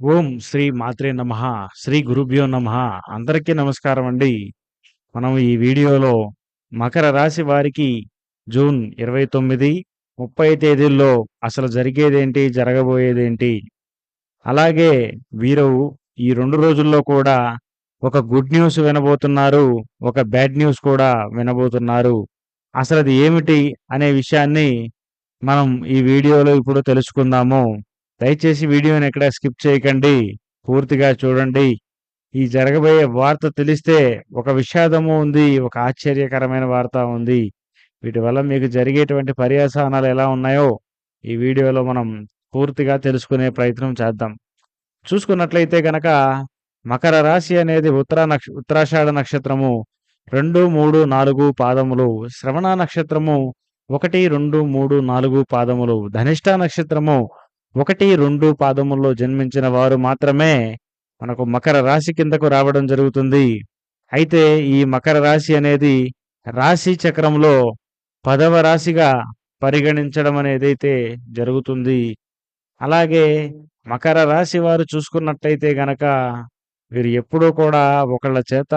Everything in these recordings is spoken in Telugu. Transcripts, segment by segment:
ఓం శ్రీ మాత్రే నమ శ్రీ గురుభ్యో నమ. అందరికీ నమస్కారం అండి. మనం ఈ వీడియోలో మకర రాశి వారికి జూన్ ఇరవై తొమ్మిది ముప్పై తేదీల్లో అసలు జరిగేదేంటి జరగబోయేదేంటి? అలాగే వీరు ఈ రెండు రోజుల్లో కూడా ఒక గుడ్ న్యూస్ వినబోతున్నారు ఒక బ్యాడ్ న్యూస్ కూడా వినబోతున్నారు. అసలు అది ఏమిటి అనే విషయాన్ని మనం ఈ వీడియోలో ఇప్పుడు తెలుసుకుందాము. దయచేసి వీడియోని ఎక్కడ స్కిప్ చేయకండి. పూర్తిగా చూడండి. ఈ జరగబోయే వార్త తెలిస్తే ఒక విషాదము ఉంది ఒక ఆశ్చర్యకరమైన వార్త ఉంది. వీటి వల్ల మీకు జరిగేటువంటి పర్యాసానాలు ఎలా ఉన్నాయో ఈ వీడియోలో మనం పూర్తిగా తెలుసుకునే ప్రయత్నం చేద్దాం. చూసుకున్నట్లయితే గనక మకర రాశి అనేది ఉత్తరా నక్ష ఉత్తరాషాఢ నక్షత్రము రెండు మూడు నాలుగు పాదములు శ్రవణ నక్షత్రము ఒకటి రెండు మూడు నాలుగు పాదములు ధనిష్ట నక్షత్రము ఒకటి రెండు పాదముల్లో జన్మించిన వారు మాత్రమే మనకు మకర రాశి కిందకు రావడం జరుగుతుంది. అయితే ఈ మకర రాశి అనేది రాశి చక్రంలో పదవ రాశిగా పరిగణించడం అనేది అయితే జరుగుతుంది. అలాగే మకర రాశి వారు చూసుకున్నట్టయితే గనక వీరు ఎప్పుడూ కూడా ఒకళ్ళ చేత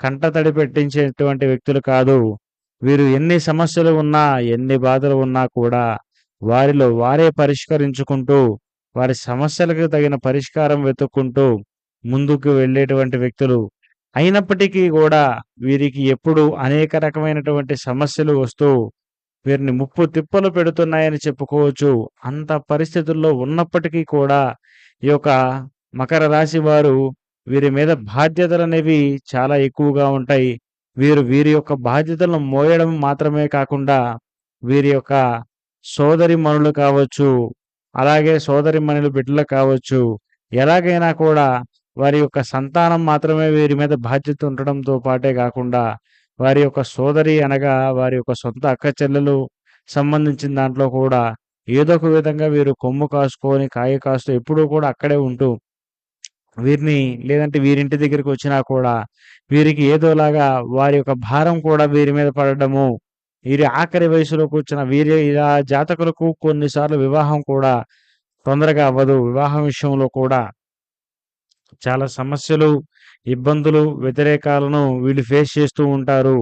కంటతడి పెట్టించేటువంటి వ్యక్తులు కాదు. వీరు ఎన్ని సమస్యలు ఉన్నా ఎన్ని బాధలు ఉన్నా కూడా వారిలో వారే పరిష్కరించుకుంటూ వారి సమస్యలకు తగిన పరిష్కారం వెతుక్కుంటూ ముందుకు వెళ్ళేటువంటి వ్యక్తులు. అయినప్పటికీ కూడా వీరికి ఎప్పుడు అనేక రకమైనటువంటి సమస్యలు వస్తూ వీరిని ముప్పు తిప్పలు పెడుతున్నాయని చెప్పుకోవచ్చు. అంత పరిస్థితుల్లో ఉన్నప్పటికీ కూడా ఈ యొక్క మకర రాశి వారు వీరి మీద బాధ్యతలు అనేవి చాలా ఎక్కువగా ఉంటాయి. వీరు వీరి యొక్క బాధ్యతలను మోయడం మాత్రమే కాకుండా వీరి యొక్క సోదరి మనులు కావచ్చు అలాగే సోదరి మనులు బిడ్డలు కావచ్చు ఎలాగైనా కూడా వారి యొక్క సంతానం మాత్రమే వీరి మీద బాధ్యత ఉండడంతో పాటే కాకుండా వారి యొక్క సోదరి అనగా వారి యొక్క సొంత అక్క చెల్లెలు సంబంధించిన దాంట్లో కూడా ఏదో ఒక విధంగా వీరు కొమ్ము కాసుకొని కాయ కాస్తూ ఎప్పుడూ కూడా అక్కడే ఉంటూ వీరిని లేదంటే వీరింటి దగ్గరికి వచ్చినా కూడా వీరికి ఏదోలాగా వారి యొక్క భారం కూడా వీరి మీద పడడము వీరి ఆఖరి వయసులో కూర్చున్న వీరి ఇలా జాతకులకు కొన్నిసార్లు వివాహం కూడా తొందరగా అవ్వదు. వివాహం విషయంలో కూడా చాలా సమస్యలు ఇబ్బందులు వ్యతిరేకాలను వీళ్ళు ఫేస్ చేస్తూ ఉంటారు.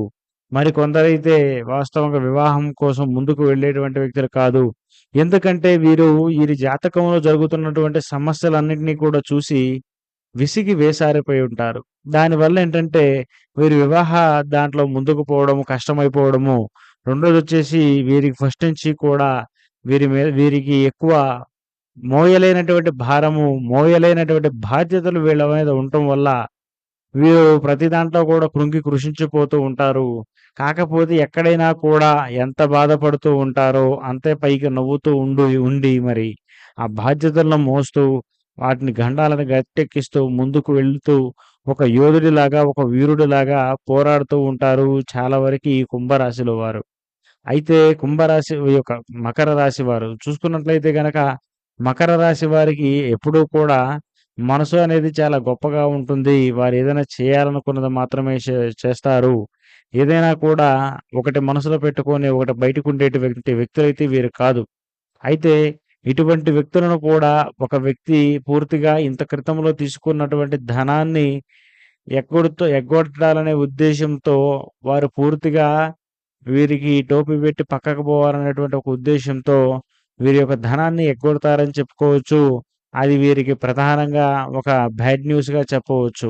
మరి కొందరైతే వాస్తవంగా వివాహం కోసం ముందుకు వెళ్ళేటువంటి వ్యక్తులు కాదు. ఎందుకంటే వీరు వీరి జాతకంలో జరుగుతున్నటువంటి సమస్యలన్నింటినీ కూడా చూసి విసిగి వేసారిపోయి ఉంటారు. దానివల్ల ఏంటంటే వీరి వివాహ దాంట్లో ముందుకు పోవడము కష్టమైపోవడము రెండోది వచ్చేసి వీరికి ఫస్ట్ నుంచి కూడా వీరి మీద వీరికి ఎక్కువ మోయలేనటువంటి భారము మోయలేనటువంటి బాధ్యతలు వీళ్ళ మీద ఉండటం వల్ల వీరు ప్రతి దాంట్లో కూడా కృంగి కృషించిపోతూ ఉంటారు. కాకపోతే ఎక్కడైనా కూడా ఎంత బాధపడుతూ ఉంటారో అంతే పైకి నవ్వుతూ ఉండు ఉండి మరి ఆ బాధ్యతలను మోస్తూ వాటిని గండాలను గట్టెక్కిస్తూ ముందుకు వెళ్తూ ఒక యోధుడిలాగా ఒక వీరుడిలాగా పోరాడుతూ ఉంటారు చాలా వరకు ఈ కుంభరాశిలో వారు. అయితే కుంభరాశి యొక్క మకర రాశి వారు చూసుకున్నట్లయితే గనక మకర రాశి వారికి ఎప్పుడూ కూడా మనసు అనేది చాలా గొప్పగా ఉంటుంది. వారు ఏదైనా చేయాలనుకున్నది మాత్రమే చే- చేస్తారు. ఏదైనా కూడా ఒకటి మనసులో పెట్టుకొని ఒకటి బయటకు ఉండేటి వ్యక్తి వ్యక్తులైతే వీరు కాదు. అయితే ఇటువంటి వ్యక్తులను కూడా ఒక వ్యక్తి పూర్తిగా ఇంత క్రితంలో తీసుకున్నటువంటి ధనాన్ని ఎగ్గొడుతూ ఎగ్గొట్టాలనే ఉద్దేశంతో వారు పూర్తిగా వీరికి టోపీ పెట్టి పక్కకు పోవాలనేటువంటి ఒక ఉద్దేశంతో వీరి యొక్క ధనాన్ని ఎగ్గొడతారని చెప్పుకోవచ్చు. అది వీరికి ప్రధానంగా ఒక బ్యాడ్ న్యూస్గా చెప్పవచ్చు.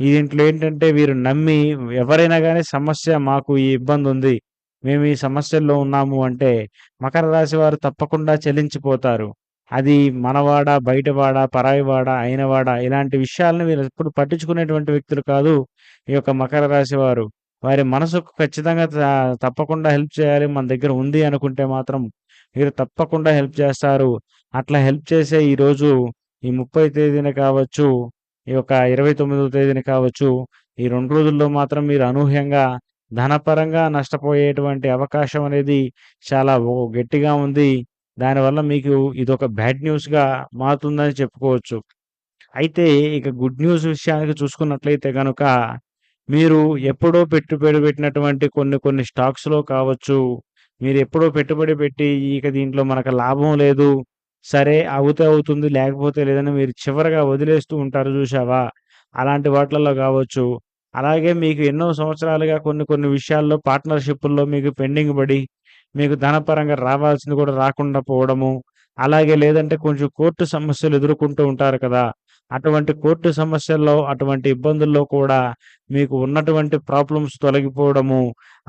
ఈ దీంట్లో ఏంటంటే వీరు నమ్మి ఎవరైనా కానీ సమస్య మాకు ఈ ఇబ్బంది ఉంది. మేము ఈ సమస్యల్లో ఉన్నాము అంటే మకర రాశి వారు తప్పకుండా చెల్లించిపోతారు. అది మనవాడ బయటవాడ పరాయివాడ అయినవాడ ఇలాంటి విషయాలను వీరు ఎప్పుడు పట్టించుకునేటువంటి వ్యక్తులు కాదు ఈ యొక్క మకర రాశి వారు. వారి మనసుకు ఖచ్చితంగా తప్పకుండా హెల్ప్ చేయాలి. మన దగ్గర ఉంది అనుకుంటే మాత్రం మీరు తప్పకుండా హెల్ప్ చేస్తారు. అట్లా హెల్ప్ చేసే ఈ రోజు ఈ ముప్పై తేదీన కావచ్చు ఈ యొక్క ఇరవై తొమ్మిదవ తేదీన కావచ్చు ఈ రెండు రోజుల్లో మాత్రం మీరు అనూహ్యంగా ధనపరంగా నష్టపోయేటువంటి అవకాశం అనేది చాలా ఓ- గట్టిగా ఉంది. దానివల్ల మీకు ఇదొక బ్యాడ్ న్యూస్గా మారుతుందని చెప్పుకోవచ్చు. అయితే ఇక గుడ్ న్యూస్ విషయానికి చూసుకున్నట్లయితే కనుక మీరు ఎప్పుడో పెట్టుబడి పెట్టినటువంటి కొన్ని కొన్ని స్టాక్స్లో కావచ్చు మీరు ఎప్పుడో పెట్టుబడి పెట్టి ఇక దీంట్లో మనకు లాభం లేదు సరే అవుతే అవుతుంది లేకపోతే లేదని మీరు చివరగా వదిలేస్తూ ఉంటారు చూశావా? అలాంటి వాటిలలో కావచ్చు అలాగే మీకు ఎన్నో సంవత్సరాలుగా కొన్ని కొన్ని విషయాల్లో పార్ట్నర్షిప్ల్లో మీకు పెండింగ్ పడి, మీకు ధనపరంగా రావాల్సింది కూడా రాకుండా పోవడము. అలాగే లేదంటే కొంచెం కోర్టు సమస్యలు ఎదుర్కొంటూ ఉంటారు కదా! అటువంటి కోర్టు సమస్యల్లో, అటువంటి ఇబ్బందుల్లో కూడా మీకు ఉన్నటువంటి ప్రాబ్లమ్స్ తొలగిపోవడము.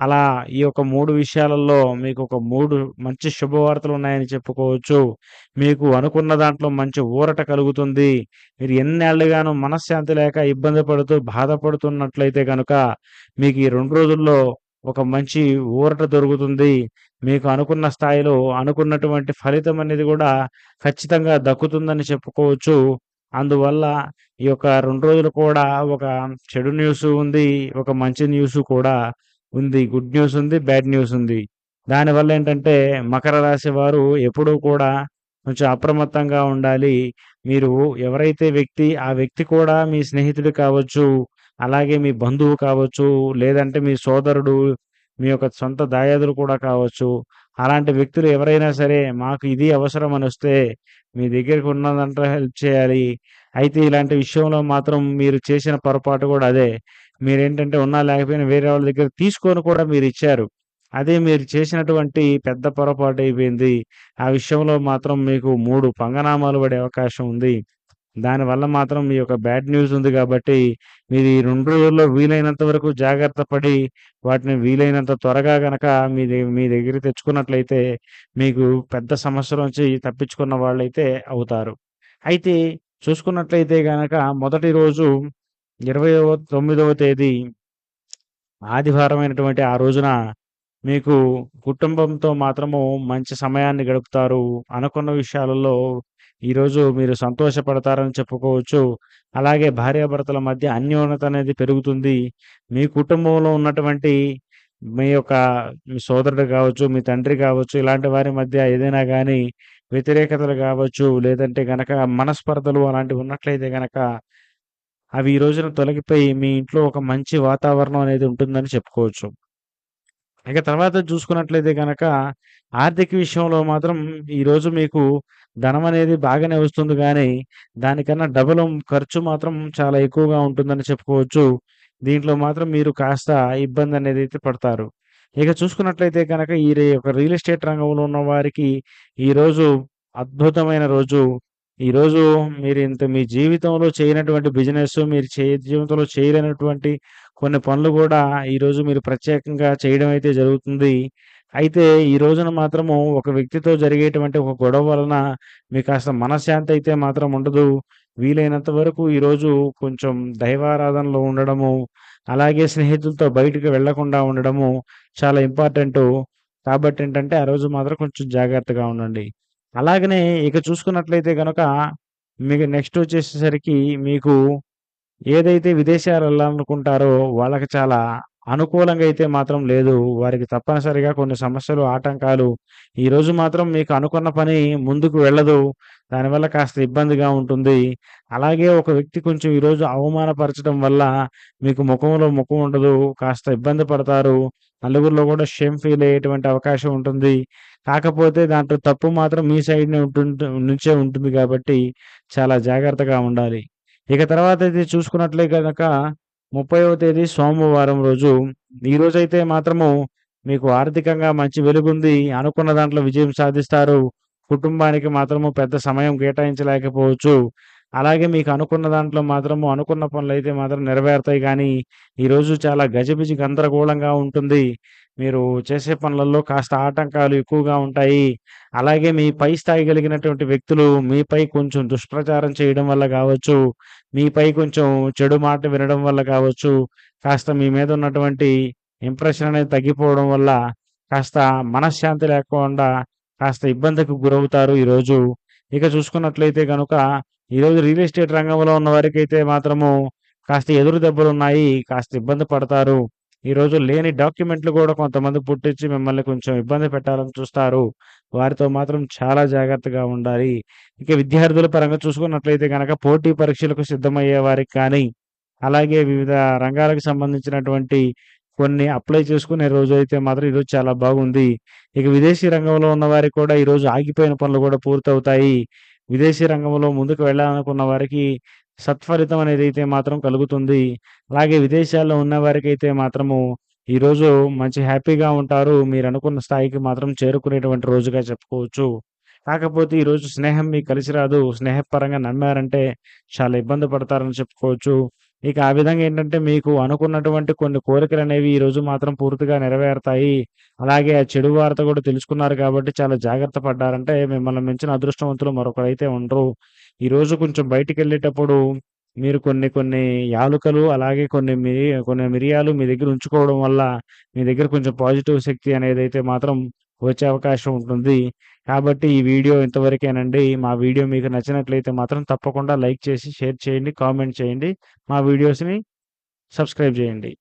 అలా ఈ యొక్క మూడు విషయాలలో మీకు ఒక మూడు మంచి శుభవార్తలు ఉన్నాయని చెప్పుకోవచ్చు. మీకు అనుకున్న దాంట్లో మంచి ఊరట కలుగుతుంది. మీరు ఎన్నేళ్ళుగానో మనశ్శాంతి లేక ఇబ్బంది పడుతూ, బాధపడుతున్నట్లయితే కనుక మీకు ఈ రెండు రోజుల్లో ఒక మంచి ఊరట దొరుకుతుంది. మీకు అనుకున్న స్థాయిలో అనుకున్నటువంటి ఫలితం అనేది కూడా ఖచ్చితంగా దక్కుతుందని చెప్పుకోవచ్చు. అందువల్ల ఈ యొక్క రెండు రోజులు కూడా ఒక చెడు న్యూస్ ఉంది. ఒక మంచి న్యూస్ కూడా ఉంది. గుడ్ న్యూస్ ఉంది. బ్యాడ్ న్యూస్ ఉంది. దానివల్ల ఏంటంటే మకర రాశి వారు ఎప్పుడూ కూడా కొంచెం అప్రమత్తంగా ఉండాలి. మీరు ఎవరైతే వ్యక్తి ఆ వ్యక్తి కూడా మీ స్నేహితుడు కావచ్చు, అలాగే మీ బంధువు కావచ్చు, లేదంటే మీ సోదరుడు, మీ యొక్క సొంత దాయాదులు కూడా కావచ్చు. అలాంటి వ్యక్తులు ఎవరైనా సరే మాకు ఇది అవసరం అనొస్తే మీ దగ్గరికి ఉన్నదంతా హెల్ప్ చేయాలి. అయితే ఇలాంటి విషయంలో మాత్రం మీరు చేసిన పొరపాటు కూడా అదే. మీరేంటంటే ఉన్నా లేకపోయినా వేరే వాళ్ళ దగ్గర తీసుకొని కూడా మీరు ఇచ్చారు అదే మీరు చేసినటువంటి పెద్ద పొరపాటు అయిపోయింది ఆ విషయంలో మాత్రం మీకు మూడు పంగనామాలు పడే అవకాశం ఉంది. దానివల్ల మాత్రం మీ యొక్క బ్యాడ్ న్యూస్ ఉంది కాబట్టి మీరు ఈ రెండు రోజుల్లో వీలైనంత వరకు జాగ్రత్త పడి, వాటిని వీలైనంత త్వరగా గనక మీ మీ దగ్గర తెచ్చుకున్నట్లయితే, మీకు పెద్ద సమస్యల నుంచి తప్పించుకున్న వాళ్ళైతే అవుతారు. అయితే చూసుకున్నట్లయితే గనక మొదటి రోజు 29వ తేదీ ఆదివారమైనటువంటి ఆ రోజున మీకు కుటుంబంతో మాత్రము మంచి సమయాన్ని గడుపుతారు. అనుకున్న విషయాలలో ఈరోజు మీరు సంతోషపడతారని చెప్పుకోవచ్చు. అలాగే భార్యాభర్తల మధ్య అన్యోన్యత అనేది పెరుగుతుంది. మీ కుటుంబంలో ఉన్నటువంటి మీ యొక్క మీ సోదరుడు కావచ్చు మీ తండ్రి కావచ్చు ఇలాంటి వారి మధ్య ఏదైనా కానీ వ్యతిరేకతలు కావచ్చు లేదంటే గనక మనస్పర్ధలు అలాంటివి ఉన్నట్లయితే గనక అవి ఈ రోజున తొలగిపోయి మీ ఇంట్లో ఒక మంచి వాతావరణం అనేది ఉంటుందని చెప్పుకోవచ్చు. ఇక తర్వాత చూసుకున్నట్లయితే గనక ఆర్థిక విషయంలో మాత్రం ఈరోజు మీకు ధనం అనేది బాగానే వస్తుంది కానీ దానికన్నా డబుల్ ఖర్చు మాత్రం చాలా ఎక్కువగా ఉంటుందని చెప్పుకోవచ్చు. దీంట్లో మాత్రం మీరు కాస్త ఇబ్బంది అనేది అయితే పడతారు. ఇక చూసుకున్నట్లయితే కనుక ఈ యొక్క రియల్ ఎస్టేట్ రంగంలో ఉన్న వారికి ఈరోజు అద్భుతమైన రోజు. ఈరోజు ఇంత మీ జీవితంలో చేయనటువంటి బిజినెస్, మీరు చే జీవితంలో చేయలేనటువంటి కొన్ని పనులు కూడా ఈరోజు మీరు ప్రత్యేకంగా చేయడం అయితే జరుగుతుంది. అయితే ఈ రోజున మాత్రము ఒక వ్యక్తితో జరిగేటువంటి ఒక గొడవ వలన మీకు కాస్త మనశ్శాంతి అయితే మాత్రం ఉండదు. వీలైనంత వరకు ఈరోజు కొంచెం దైవారాధనలో ఉండడము, అలాగే స్నేహితులతో బయటకు వెళ్ళకుండా ఉండడము చాలా ఇంపార్టెంటు. కాబట్టేంటంటే ఆ రోజు మాత్రం కొంచెం జాగ్రత్తగా ఉండండి. అలాగనే ఇక చూసుకున్నట్లయితే కనుక మీకు నెక్స్ట్ వచ్చేసేసరికి మీకు ఏదైతే విదేశాలు వెళ్ళాలనుకుంటారో వాళ్ళకి చాలా అనుకూలంగా అయితే మాత్రం లేదు. వారికి తప్పనిసరిగా కొన్ని సమస్యలు, ఆటంకాలు ఈరోజు మాత్రం మీకు అనుకున్న పని ముందుకు వెళ్ళదు. దానివల్ల కాస్త ఇబ్బందిగా ఉంటుంది. అలాగే ఒక వ్యక్తి కొంచెం ఈరోజు అవమానపరచడం వల్ల మీకు ముఖంలో ముఖం ఉండదు. కాస్త ఇబ్బంది పడతారు. నలుగురిలో కూడా షేమ్ ఫీల్ అయ్యేటువంటి అవకాశం ఉంటుంది. కాకపోతే దాంట్లో తప్పు మాత్రం మీ సైడ్‌నే ఉంటుంట్ నుంచే ఉంటుంది కాబట్టి చాలా జాగ్రత్తగా ఉండాలి. ఇక తర్వాత అయితే చూసుకున్నట్లే కనుక 30వ తేదీ సోమవారం రోజు. ఈరోజైతే మాత్రము మీకు ఆర్థికంగా మంచి వెలుగుంది. అనుకున్న దాంట్లో విజయం సాధిస్తారు. కుటుంబానికి మాత్రము పెద్ద సమయం కేటాయించలేకపోవచ్చు. అలాగే మీకు అనుకున్న దాంట్లో మాత్రము అనుకున్న పనులు అయితే మాత్రం నెరవేరుతాయి కానీ ఈరోజు చాలా గజిబిజి గందరగోళంగా ఉంటుంది. మీరు చేసే పనులలో కాస్త ఆటంకాలు ఎక్కువగా ఉంటాయి. అలాగే మీ పై స్థాయి కలిగినటువంటి వ్యక్తులు మీపై కొంచెం దుష్ప్రచారం చేయడం వల్ల కావచ్చు మీపై కొంచెం చెడు మాట వినడం వల్ల కావచ్చు, కాస్త మీ మీద ఉన్నటువంటి ఇంప్రెషన్ అనేది తగ్గిపోవడం వల్ల కాస్త మనశ్శాంతి లేకుండా కాస్త ఇబ్బందికి గురవుతారు ఈరోజు. ఇక చూసుకున్నట్లయితే కనుక ఈరోజు రియల్ ఎస్టేట్ రంగంలో ఉన్న వారికైతే మాత్రము కాస్త ఎదురు దెబ్బలు ఉన్నాయి కాస్త ఇబ్బంది పడతారు. ఈరోజు లేని డాక్యుమెంట్లు కూడా కొంతమంది పుట్టించి మిమ్మల్ని కొంచెం ఇబ్బంది పెట్టాలని చూస్తారు. వారితో మాత్రం చాలా జాగ్రత్తగా ఉండాలి. ఇక విద్యార్థుల పరంగా చూసుకున్నట్లయితే కనుక పోటీ పరీక్షలకు సిద్ధమయ్యే వారికి కానీ, అలాగే వివిధ రంగాలకు సంబంధించినటువంటి కొన్ని అప్లై చేసుకునే రోజు అయితే మాత్రం ఈరోజు చాలా బాగుంది. ఇక విదేశీ రంగంలో ఉన్న వారికి కూడా ఈరోజు ఆగిపోయిన పనులు కూడా పూర్తవుతాయి. విదేశీ రంగంలో ముందుకు వెళ్ళాలనుకున్న వారికి సత్ఫలితం అనేది అయితే మాత్రం కలుగుతుంది. అలాగే విదేశాల్లో ఉన్న వారికైతే మాత్రము ఈరోజు మంచి హ్యాపీగా ఉంటారు. మీరు అనుకున్న స్థాయికి మాత్రం చేరుకునేటువంటి రోజుగా చెప్పుకోవచ్చు. కాకపోతే ఈరోజు స్నేహం మీకు కలిసి రాదు. స్నేహపరంగా నమ్మారంటే చాలా ఇబ్బంది పడతారని చెప్పుకోవచ్చు. ఇక ఆ విధంగా ఏంటంటే మీకు అనుకున్నటువంటి కొన్ని కోరికలు అనేవి ఈ ఈరోజు మాత్రం పూర్తిగా నెరవేరుతాయి. అలాగే ఆ చెడు వార్త కూడా తెలుసుకున్నారు కాబట్టి చాలా జాగ్రత్త పడ్డారంటే మిమ్మల్ని మించిన అదృష్టవంతులు మరొకరైతే ఉండరు. ఈరోజు కొంచెం బయటికి వెళ్ళేటప్పుడు మీరు కొన్ని కొన్ని యాలుకలు అలాగే కొన్ని మిరి కొన్ని మిరియాలు మీ దగ్గర ఉంచుకోవడం వల్ల మీ దగ్గర కొంచెం పాజిటివ్ శక్తి అనేది అయితే మాత్రం వచ్చే అవకాశం ఉంటుంది. కాబట్టి ఈ వీడియో ఇంతవరకేనండి. మా వీడియో మీకు నచ్చినట్లయితే మాత్రం తప్పకుండా లైక్ చేసి, షేర్ చేయండి, కామెంట్ చేయండి. మా వీడియోస్‌ని సబ్స్క్రైబ్ చేయండి.